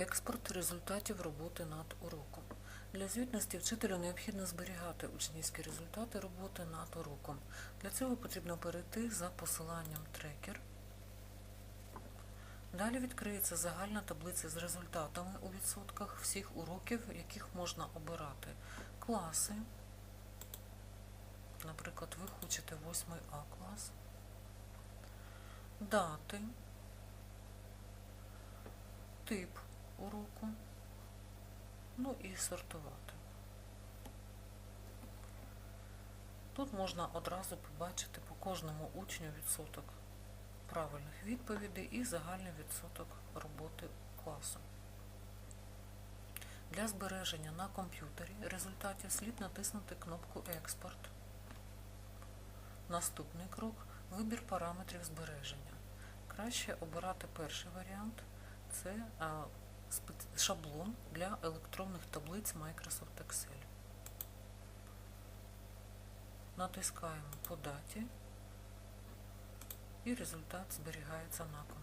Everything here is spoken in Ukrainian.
Експорт результатів роботи над уроком. Для звітності вчителю необхідно зберігати учнівські результати роботи над уроком. Для цього потрібно перейти за посиланням трекер. Далі відкриється загальна таблиця з результатами у відсотках всіх уроків, яких можна обирати. Класи. Наприклад, ви хочете 8 А клас. Дати. Тип уроку. Ну і сортувати. Тут можна одразу побачити по кожному учню відсоток правильних відповідей і загальний відсоток роботи класу. Для збереження на комп'ютері результатів слід натиснути кнопку Експорт. Наступний крок вибір параметрів збереження. Краще обирати перший варіант це шаблон для електронних таблиць Microsoft Excel. Натискаємо по даті і результат зберігається на.